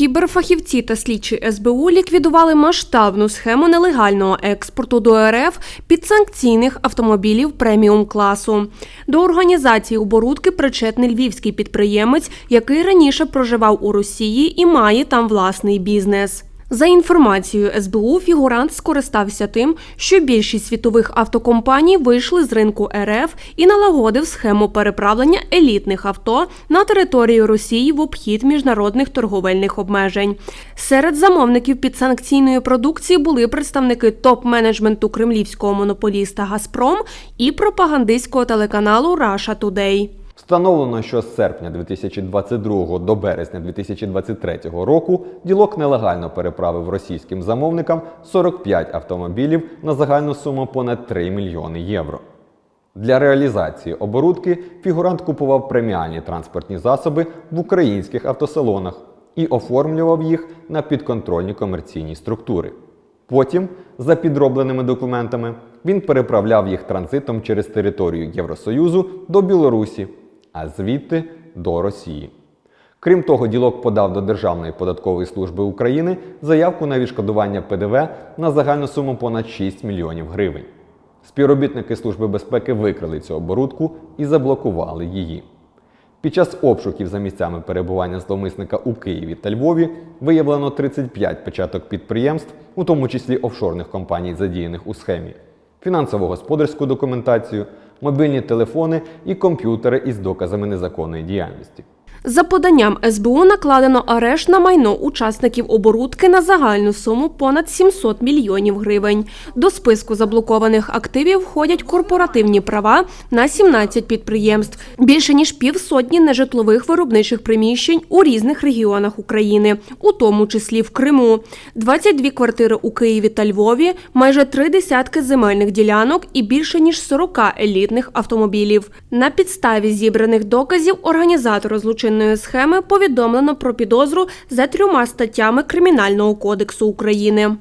Кіберфахівці та слідчі СБУ ліквідували масштабну схему нелегального експорту до РФ підсанкційних автомобілів преміум класу. До організації оборудки причетний львівський підприємець, який раніше проживав у Росії і має там власний бізнес. За інформацією СБУ, фігурант скористався тим, що більшість світових автокомпаній вийшли з ринку РФ і налагодив схему переправлення елітних авто на територію Росії в обхід міжнародних торговельних обмежень. Серед замовників підсанкційної продукції були представники топ-менеджменту кремлівського монополіста Газпром і пропагандистського телеканалу Russia Today. Встановлено, що з серпня 2022 до березня 2023 року ділок нелегально переправив російським замовникам 45 автомобілів на загальну суму понад 3 мільйони євро. Для реалізації оборудки фігурант купував преміальні транспортні засоби в українських автосалонах і оформлював їх на підконтрольні комерційні структури. Потім, за підробленими документами, він переправляв їх транзитом через територію Євросоюзу до Білорусі, а звідти до Росії. Крім того, ділок подав до Державної податкової служби України заявку на відшкодування ПДВ на загальну суму понад 6 мільйонів гривень. Співробітники Служби безпеки викрили цю оборудку і заблокували її. Під час обшуків за місцями перебування зловмисника у Києві та Львові виявлено 35 печаток підприємств, у тому числі офшорних компаній, задіяних у схемі, фінансово-господарську документацію, мобільні телефони і комп'ютери із доказами незаконної діяльності. За поданням СБУ накладено арешт на майно учасників оборудки на загальну суму понад 700 мільйонів гривень. До списку заблокованих активів входять корпоративні права на 17 підприємств, більше ніж півсотні нежитлових виробничих приміщень у різних регіонах України, у тому числі в Криму, 22 квартири у Києві та Львові, майже три десятки земельних ділянок і більше ніж 40 елітних автомобілів. На підставі зібраних доказів організатора злочинної схеми повідомлено про підозру за трьома статтями Кримінального кодексу України.